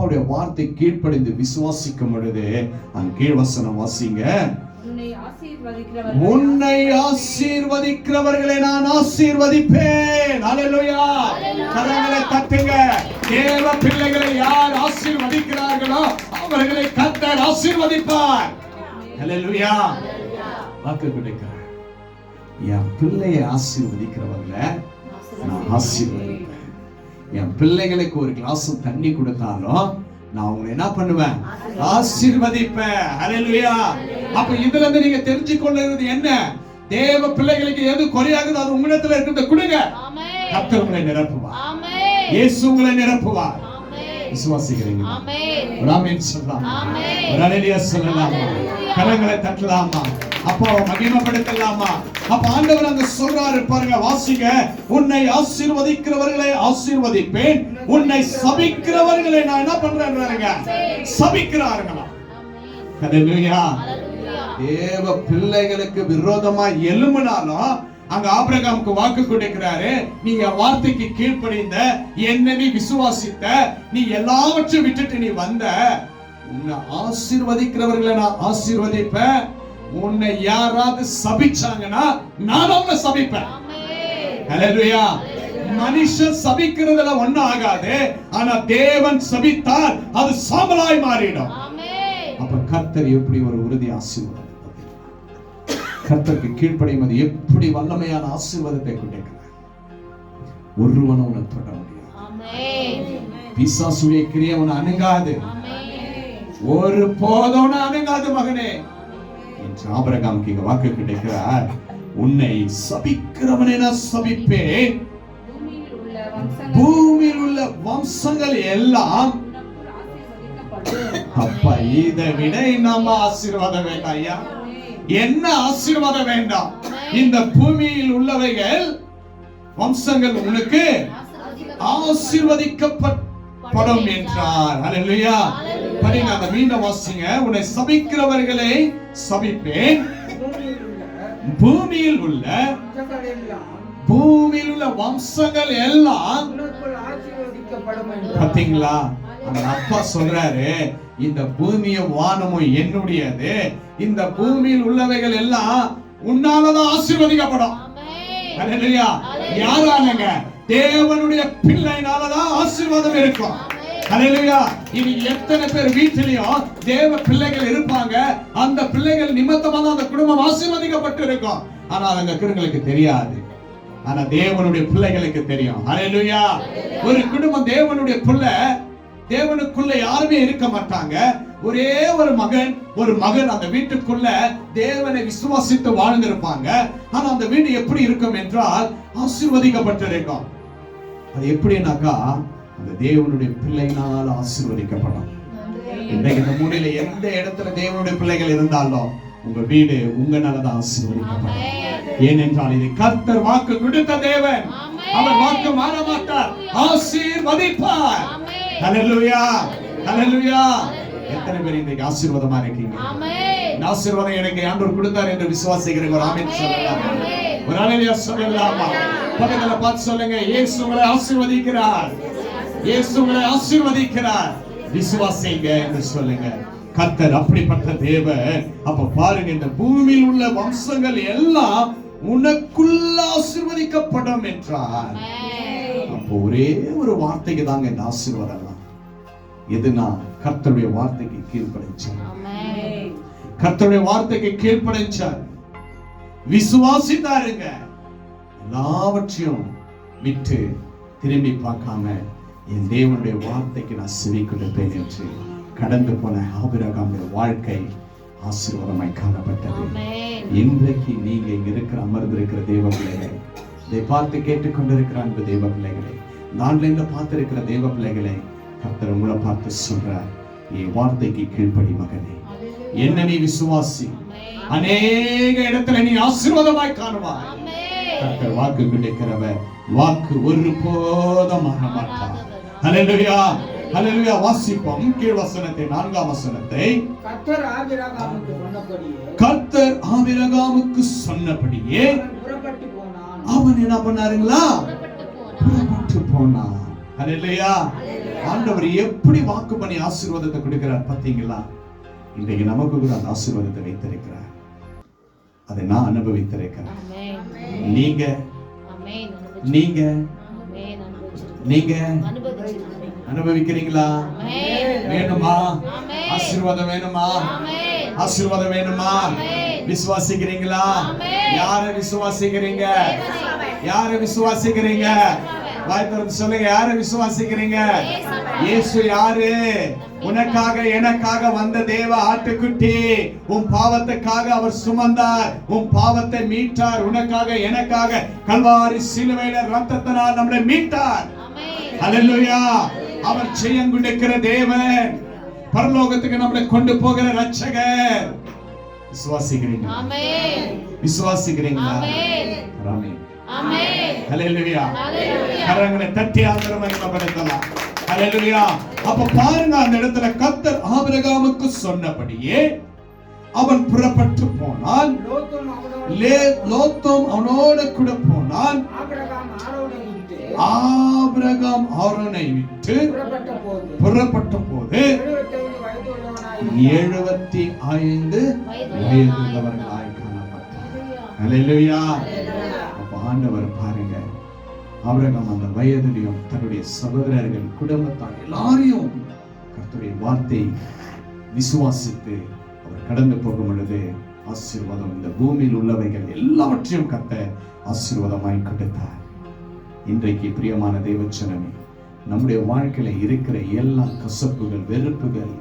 அவருடைய வார்த்தை கீழ்ப்படிந்து விசுவாசிக்கும் பொழுது அந்த கீழ்வசனம் வாசிங்க. உன்னை ஆசீர்வதிக்கிறவர்கள் நான் ஆசீர்வதிப்பேன். அல்லேலூயா கரங்களை தட்டுங்க. தேவ பிள்ளைகளை யார் ஆசீர்வதிக்கிறார்களோ அவர்களை கர்த்தர் ஆசீர்வதிப்பார். அல்லேலூயா வாக்கு கொடுக்கிறார் என் பிள்ளையை ஆசீர்வதிக்கிறவர்களை நான் ஆசீர்வதிப்பேன். என் பிள்ளைகளுக்கு ஒரு கிளாஸ் தண்ணி கொடுத்தாலும் நான் உங்களை என்ன பண்ணுவேன்? ஆசீர்வதிப்பேன். ஹalleluya. அப்ப இதுல இருந்து நீங்க தெரிஞ்சு கொள்ளுறது என்ன? தேவ பிள்ளைகளுக்கு எது குறையாகுது அது உங்களிடத்துல இருக்கிறத கொடுங்க. ஆமென். கர்த்தர் உங்களை நிரப்புவார். இயேசு உங்களை நிரப்புவார். விசுவாசிக்கிறீங்க சொல்லலாம்? அலையிலியா சொல்லலாமா? கரங்களை தட்டலாமா? அப்போ மகிமைப்படுத்தலாமா? அப்ப ஆண்டவர் அங்க சொல்றாரு பாருங்க வாசிங்க. உன்னை ஆசீர்வதிக்கிறவர்களை ஆசீர்வதிப்பேன். உன்னை சபிக்கிறவர்களை நான் என்ன பண்றேன்றாருங்க சபிக்கிறாருங்களா ஹalleluya. தேவ பிள்ளைகளுக்கு விரோதமா எழும்பினாலும் அங்க ஆபிரகாமுக்கு வாக்கு கொடுக்கிறாரு. நீங்க வார்த்தைக்கு கீழ்ப்படிந்த என்ன நீ விசுவாசித்த நீ எல்லாவற்றையும் விட்டுட்டு நீ வந்த உன்னை ஆசீர்வதிக்கிறவர்களை நான் ஆசீர்வதிப்பேன். உன்னை யாராவது சபிச்சாங்கன்னா நான் அவங்களை சபிப்பேன். ஹalleluya மனுஷன் சபிக்கிறதுல ஒண்ணும் ஆகாது. ஆனா தேவன் சபித்தால் அது சாம்பலாய் மாறிடும். அப்ப கர்த்தர் எப்படி ஒரு உறுதி ஆசீர்வாதம் கர்த்தருக்கு கீழ்ப்படியும் அது எப்படி வல்லமையான ஆசீர்வாதத்தை கொண்டிருக்கிறார் ஒருவனும் உன்னை தொட முடியாது. பிசாசுடைய கிரியை உன்னை அணுகாது. ஒரு போதும் அணுகாது மகனே. என்று ஆபரகாமுக்கு இங்க வாக்கு கிடைக்கிறார். உன்னை சபிக்கிறவனை நான் சபிப்பேன். பூமியில் உள்ள வம்சங்கள் எல்லாம் அப்பா இதை விட நம்ம ஆசீர்வாதம் வேண்டாம் ஐயா. என்ன ஆசீர்வாதம் வேண்டாம்? இந்த பூமியில் உள்ளவைகள் வம்சங்கள் உனக்கு ஆசீர்வதிக்கப்படும் என்றார். அலையா அந்த மீண்டும் வாசிங்க. உன்னை சபிக்கிறவர்களை சபிப்பேன். பூமியில் உள்ள பூமியில் உள்ள வம்சங்கள் எல்லாம் பாத்தீங்களா? அந்த அப்பா சொல்றாரு இந்த பூமியும் வானமும் என்னுடையது. இந்த பூமியில் உள்ளவைகள் எல்லாம் உன்னாலதான் ஆசீர்வதிக்கப்படும். யாராலங்க தேவனுடைய பிள்ளைனாலதான் ஆசீர்வாதம் இருக்கும். அல்லேலூயா இனி எத்தனை பேர் வீட்டிலையும் தேவ பிள்ளைகள் இருப்பாங்க அந்த பிள்ளைகள் நிமித்தமா தான் அந்த குடும்பம் ஆசீர்வதிக்கப்பட்டு இருக்கும் ஆனா அந்த குடும்பங்களுக்கு தெரியாது. ஆனா தேவனுடைய பிள்ளைகளுக்கு தெரியும். அல்லேலூயா ஒரு குடும்பம் தேவனுடைய பிள்ளை தேவனுக்குள்ள யாருமே இருக்க மாட்டாங்க. ஒரே ஒரு மகன் ஒரு மகன் அந்த வீட்டுக்குள்ள தேவனை விசுவாசித்து வாழ்ந்திருப்பாங்க. ஆனா அந்த வீடு எப்படி இருக்கும் என்றால் ஆசீர்வதிக்கப்பட்டிருக்கும். அது எப்படின்னாக்கா அந்த தேவனுடைய பிள்ளையினால் ஆசீர்வதிக்கப்படும். இன்றைக்கு இந்த மூலையில எந்த இடத்துல தேவனுடைய பிள்ளைகள் இருந்தாலும் உங்க வீடு உங்களால தான் ஆசீர்வதிக்கப்படும். ஏனென்றால் இது கர்த்தர் வாக்கு கொடுத்த தேவன் அவர் வாக்கு மாற மாட்டார் ஆசீர்வதிப்பார். ஹalleluya ஹalleluya எத்தனை பேர் இன்னைக்கு ஆசீர்வாதமா இருக்கீங்க? இந்த ஆசீர்வாதம் எனக்கு ஆண்டவர் கொடுத்தார் என்று விசுவாசிக்கிறீங்க ஒரு ஆமென் சொல்லலாம். ஒரு அலையில சொல்லலாமா? பக்கத்துல பார்த்து சொல்லுங்க. இயேசு உங்களை ஆசீர்வதிக்கிறார். இயேசு உங்களை ஆசீர்வதிக்கிறார். விசுவாசிங்க என்று சொல்லுங்க. கர்த்தர் அப்படிப்பட்ட தேவன். அப்ப பாருங்க இந்த பூமியில் உள்ள வம்சங்கள் எல்லாம் உனக்குள்ள ஆசீர்வதிக்கப்படும் என்றார். அப்போ ஒரே ஒரு வார்த்தைக்கு தாங்க இந்த ஆசீர்வாதம் எதுனா கர்த்தருடைய வார்த்தைக்கு கீழ்ப்படைச்சார். கர்த்தருடைய வார்த்தைக்கு கீழ்ப்படைச்சார். விசுவாசித்தாருங்க. எல்லாவற்றையும் விட்டு திரும்பி பார்க்காம என் தேவனுடைய வார்த்தைக்கு நான் செவி கொடுப்பேன் என்று கடந்து போன ஆபிரகாமுடைய வாழ்க்கை ஆசீர்வாதமாய் காணப்பட்டது இன்றைக்கு நீங்க இங்க இருக்கிற அமர்ந்திருக்கிற தேவ பிள்ளைகள் இதை பார்த்து கேட்டுக்கொண்டிருக்கிற அன்பு தேவ பிள்ளைகளை ஆன்லைன்ல பார்த்திருக்கிற தேவ பிள்ளைகளை கர்த்தர் உங்களை பார்த்து சொல்றார் என் வார்த்தைக்கு கீழ்ப்படி மகனே. என்ன நீ விசுவாசி. அநேக இடத்துல நீ ஆசீர்வாதமாய் காணுவாய். கர்த்தர் வாக்கு கிடைக்கிறவர் வாக்கு ஒரு போதும் மாற மாட்டார் ஹalleluya ஹalleluya வாசிப்போம். கீழ் வசனத்தை நான்காம் வசனத்தை. கர்த்தர் ஆபிரகாமுக்கு சொன்னபடியே கர்த்தர் ஆபிரகாமுக்கு சொன்னபடியே அவன் புறப்பட்டு போனான். அவன் என்ன பண்ணாருங்களா? புறப்பட்டு போனான். அல்லேலூயா ஆண்டவர் எப்படி வாக்கு பண்ணி ஆசீர்வாதத்தை கொடுக்கிறார் பாத்தீங்களா இன்றைக்கு நமக்கு கூட அந்த ஆசீர்வாதத்தை வைத்திருக்கிறார். அதை நான் அனுபவித்திருக்கிறேன். ஆமென் நீங்க ஆமென் நீங்க நீங்க அனுபவிக்கிறீங்களா? வேணுமா. ஆசீர்வாதம் வேணுமா? ஆசீர்வாதம் வேணுமா. விசுவாசிக்கிறீங்களா. யார விசுவாசிக்கிறீங்க? யார விசுவாசிக்கிறீங்க? வாய் திறந்து சொல்லுங்க யார விசுவாசிக்கிறீங்க? இயேசு யாரு? உனக்காக எனக்காக வந்த தேவ ஆட்டுக்குட்டி உன் பாவத்துக்காக அவர் சுமந்தார். உன் பாவத்தை மீட்டார். உனக்காக எனக்காக கல்வாரி சிலுவையில ரத்தத்தினால் நம்மளை மீட்டார். ஆமென். அவர் செய்யங்குண்டிருக்கிற தேவன். பரலோகத்துக்கு நம்மளை கொண்டு போகிற ரட்சகர் விசுவாசிக்கிறீங்க ஆமென். விசுவாசிக்கிறீங்களா? ஆமென். ஆமென். ஹalleluya. ஹalleluya. கரங்களை தட்டி ஹalleluya. அப்ப பாருங்க அந்த இடத்துல கர்த்தர் ஆபிரகாமுக்கு சொன்னபடியே அவன் புறப்பட்டு போனான் லோத்தும் அவனோடு கூட போனான் ஆபிரகாம் ஆரோனை விட்டு புறப்பட்ட போது வயது எழுபத்தி ஐந்து வயதுள்ளவர்களாய் காணப்பட்டார். ஆண்டவர் பாருங்க ஆபிரகாம் அந்த வயதிலையும் தன்னுடைய சகோதரர்கள் குடும்பத்தார் எல்லாரையும் கர்த்தருடைய வார்த்தை விசுவாசித்து அவர் கடந்து போகும் பொழுது ஆசீர்வாதம் இந்த பூமியில் உள்ளவைகள் எல்லாவற்றையும் கத்த ஆசீர்வாதமாய் கொடுத்தார். இன்றைக்கு பிரியமான தேவச்சனமே நம்முடைய வாழ்க்கையில இருக்கிற எல்லா கசப்புகள் வெறுப்புகள்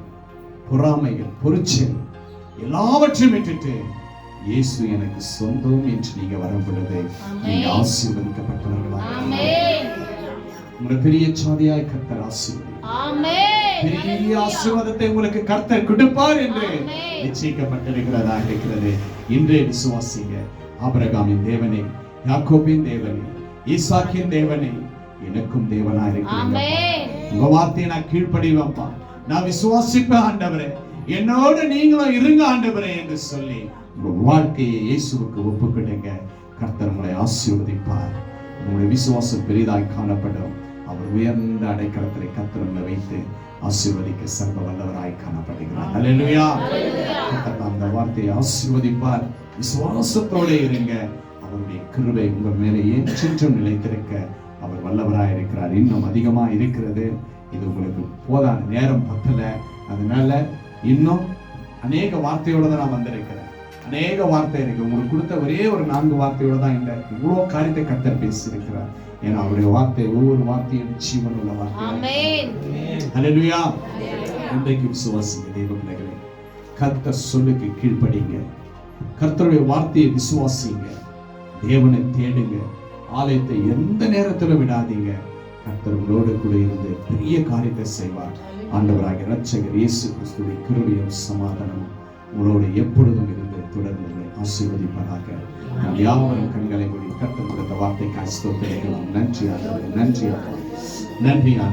பொறாமைகள் பொறிச்சல் எல்லாவற்றையும் விட்டுட்டு இயேசு எனக்கு சொந்தம் என்று நீங்க வரும் பொழுது நீங்க ஆசீர்வதிக்கப்பட்டவர்களாக உங்களை பெரிய சாதியாய் கர்த்தர் பெரிய ஆசீர்வாதத்தை உங்களுக்கு கர்த்தர் கொடுப்பார் என்று ஆமென். நிச்சயிக்கப்பட்டிருக்கிறதா இருக்கிறது. இன்றே விசுவாசிங்க ஆபிரகாமின் தேவனே யாக்கோபின் தேவனே ஈசாக்கின் தேவனே எனக்கும் தேவனா இருக்கிறீங்க உங்க வார்த்தையை நான் கீழ்ப்படிவேன்ப்பா நான் விசுவாசிப்பேன் ஆண்டவரே. என்னோடு நீங்களும் இருங்க ஆண்டவரே என்று சொல்லி உங்க வாழ்க்கையை இயேசுவுக்கு ஒப்புக்கிடுங்க. கர்த்தர் உங்களை ஆசீர்வதிப்பார். உங்களுடைய விசுவாசம் பெரிதாய் காணப்படும். அவர் உயர்ந்த அடைக்கலத்திலே கர்த்தர் உங்களை வைத்து ஆசீர்வதிக்க சர்வ வல்லவராய் காணப்படுகிறார். கர்த்தர் அந்த வார்த்தையை ஆசீர்வதிப்பார். விசுவாசத்தோட இருங்க. அவருடைய கிருபை உங்க மேலே என்றென்றும் நிலைத்திருக்க? அவர் வல்லவராய் இருக்கிறார். இன்னும் அதிகமா இருக்கிறது. இது உங்களுக்கு போதாத நேரம் பத்தல. அதனால இன்னும் அநேக வார்த்தையோட தான் நான் வந்திருக்கிறேன். அநேக வார்த்தை இருக்கு உங்களுக்கு கொடுத்த ஒரே ஒரு நான்கு வார்த்தையோட தான் இந்த இவ்வளோ காரியத்தை கத்தர் பேசியிருக்கிறார். ஏன்னா அவருடைய வார்த்தை ஒவ்வொரு வார்த்தையும் ஜீவன் உள்ள வார்த்தை ஹalleluya இன்றைக்கு விசுவாசிங்க தேவ பிள்ளைகளே கர்த்தர் சொல்லுக்கு கீழ்ப்படிங்க. கர்த்தருடைய வார்த்தையை விசுவாசிங்க. தேவனை தேடுங்க. ஆலயத்தை எந்த நேரத்திலும் விடாதீங்க. கர்த்தர் உங்களோடு கூட இருந்து பெரிய காரியத்தை செய்வார். ஆண்டவராக இரட்சகர் இயேசு கிறிஸ்துவை கிருபையும் சமாதானம் உங்களோடு எப்பொழுதும் இருந்து தொடர்ந்து ஆசீர்வதிப்பதாக ஆசீர்வதிப்பாராக. நாம் யாவரும் கண்களை மூடி கர்த்தர் கொடுத்த வார்த்தைக்கு ஸ்தோத்திரிக்கலாம் நன்றி ஆண்டவரே நன்றி ஆண்டவரே நன்றி ஆண்டவரே.